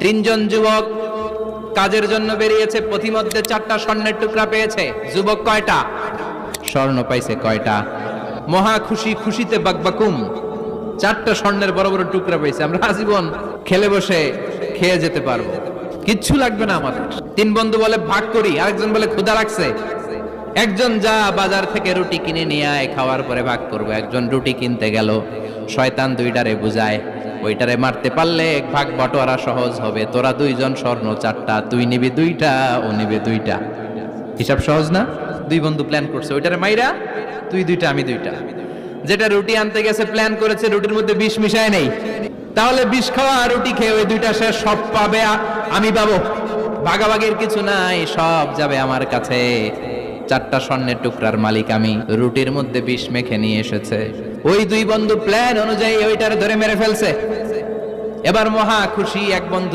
তিনজন যুবক কাজের জন্য বেরিয়েছে, পথিমধ্যে চারটা স্বর্ণের টুকরা পেয়েছে। যুবক কয়টা? স্বর্ণ পাইছে কয়টা? মহা খুশি, খুশিতে বাকবাকুম। চারটা স্বর্ণের বড় বড় টুকরা পেয়েছে। আমরা আজীবন খেলে বসে খেয়ে যেতে পারব। কিচ্ছু লাগবে না আমাদের। তিন বন্ধু বলে, ভাগ করি। আরেকজন বলে, ক্ষুধা লাগছে। একজন যা বাজার থেকে রুটি কিনে নিয়ে আয়, খাওয়ার পরে ভাগ করব। একজন রুটি কিনতে গেল, শয়তান দুইটারে বুঝায় ওইটারে মারতে পারলে এক ভাগ বটোয়ারা সহজ হবে। তোরা দুইজন স্বর্ণ চারটা, তুই নিবি দুইটা, ও নিবে দুইটা। হিসাব সহজ না? দুই বন্ধু প্ল্যান করছে, ওইটারে মাইরা তুই দুইটা, আমি দুইটা। যেটা রুটি আনতে গেছে প্ল্যান করেছে, রুটির মধ্যে বিষ মিশায় নেই। তাহলে বিষ খাওয়া আর রুটি খেয়ে ওই দুইটা সে সব পাবে আমি পাবো। ভাগাভাগির কিছু নাই, সব যাবে আমার কাছে। চারটা স্বর্ণের টুকরার মালিক আমি। রুটির মধ্যে বিষ মেখে নিয়ে এসেছে। ওই দুই বন্ধু প্ল্যান অনুযায়ী ওইটার ধরে মেরে ফেলছে। এবার মহা খুশি এক বন্ধু।